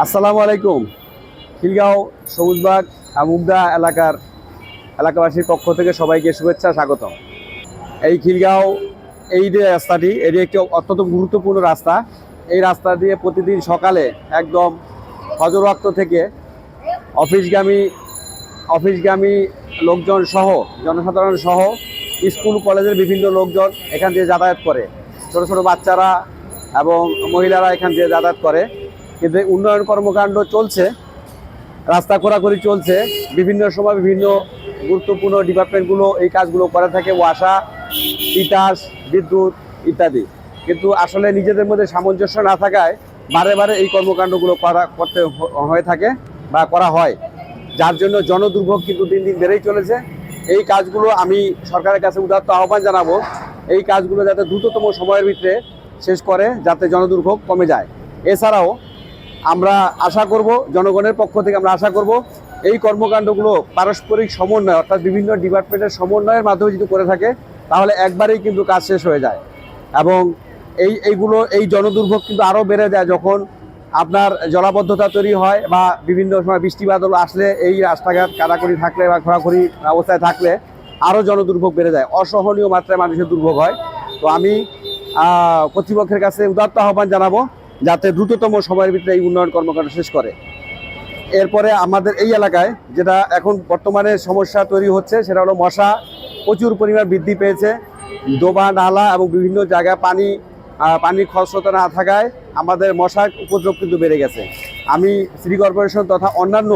আসসালামু আলাইকুম। খিলগাঁও সবুজবাগ মুগদা এলাকার এলাকাবাসীর পক্ষ থেকে সবাইকে শুভেচ্ছা, স্বাগতম। এই খিলগাঁও, এই যে রাস্তাটি, এটি একটি অত্যন্ত গুরুত্বপূর্ণ রাস্তা। এই রাস্তা দিয়ে প্রতিদিন সকালে একদম ওয়াক্ত থেকে অফিসগামী অফিসগামী লোকজন সহ, জনসাধারণ সহ স্কুল, কলেজের বিভিন্ন লোকজন এখান দিয়ে যাতায়াত করে। ছোট ছোট বাচ্চারা এবং মহিলারা এখান দিয়ে যাতায়াত করে। কিন্তু উন্নয়ন কর্মকাণ্ড চলছে, রাস্তা খোরাখুরি চলছে, বিভিন্ন সময় বিভিন্ন গুরুত্বপূর্ণ ডিপার্টমেন্টগুলো এই কাজগুলো করে থাকে ওয়াসা তিতাস বিদ্যুৎ ইত্যাদি। কিন্তু আসলে নিজেদের মধ্যে সামঞ্জস্য না থাকায় বারে বারে এই কর্মকাণ্ডগুলো করা, করতে হয়ে থাকে বা করা হয়। যার জন্য জনদুর্ভোগ কিন্তু দিন দিন বেড়েই চলেছে। এই কাজগুলো আমি সরকারের কাছে উদাত্ত আহ্বান জানাব, এই কাজগুলো যাতে দ্রুততম সময়ের ভিতরে শেষ করে, যাতে জনদুর্ভোগ কমে যায়। এছাড়াও আমরা আশা করব, জনগণের পক্ষ থেকে আমরা আশা করব, এই কর্মকাণ্ডগুলো পারস্পরিক সমন্বয়, অর্থাৎ বিভিন্ন ডিপার্টমেন্টের সমন্বয়ের মাধ্যমে যদি করে থাকে, তাহলে একবারেই কিন্তু কাজ শেষ হয়ে যায়। এবং এই, এইগুলো, এই জনদুর্ভোগ কিন্তু আরও বেড়ে যায় যখন আপনার জলাবদ্ধতা তৈরি হয় বা বিভিন্ন সময় বৃষ্টি বাদল আসলে এই রাস্তাঘাট কাদাকড়ি থাকলে বা ঘোরাঘুরি অবস্থায় থাকলে আরও জনদুর্ভোগ বেড়ে যায়। অসহনীয় মাত্রায় মানুষের দুর্ভোগ হয়। তো আমি কর্তৃপক্ষের কাছে উদাত্ত আহ্বান জানাব যাতে দ্রুততম সময়ের ভিতরে এই উন্নয়ন কর্মকাণ্ড শেষ করে। এরপরে আমাদের এই এলাকায় যেটা এখন বর্তমানে সমস্যা তৈরি হচ্ছে, সেটা হলো মশা। প্রচুর পরিমাণ বৃদ্ধি পেয়েছে। ডোবা নালা এবং বিভিন্ন জায়গায় পানি পানির খসরতা না থাকায় আমাদের মশার উপদ্রব কিন্তু বেড়ে গেছে। আমি সিটি কর্পোরেশন তথা অন্যান্য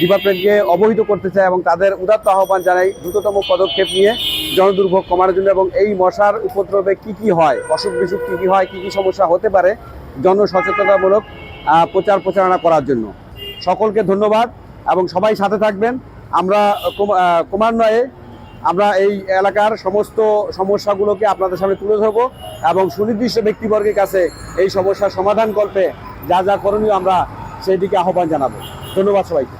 ডিপার্টমেন্টকে অবহিত করতে চাই এবং তাদের উদাত্ত আহ্বান জানাই দ্রুততম পদক্ষেপ নিয়ে জনদুর্ভোগ কমানোর জন্য এবং এই মশার উপদ্রবে কি কি হয়, অসুখ বিসুখ কী কী হয়, কি কি সমস্যা হতে পারে জনসচেতনতামূলক প্রচার প্রচারণা করার জন্য। সকলকে ধন্যবাদ এবং সবাই সাথে থাকবেন। আমরা ক্রমান্বয়ে আমরা এই এলাকার সমস্ত সমস্যাগুলোকে আপনাদের সামনে তুলে ধরবো এবং সুনির্দিষ্ট ব্যক্তিবর্গের কাছে এই সমস্যার সমাধান কল্পে যা যা করণীয় আমরা সেই দিকে আহ্বান জানাব। ধন্যবাদ সবাইকে।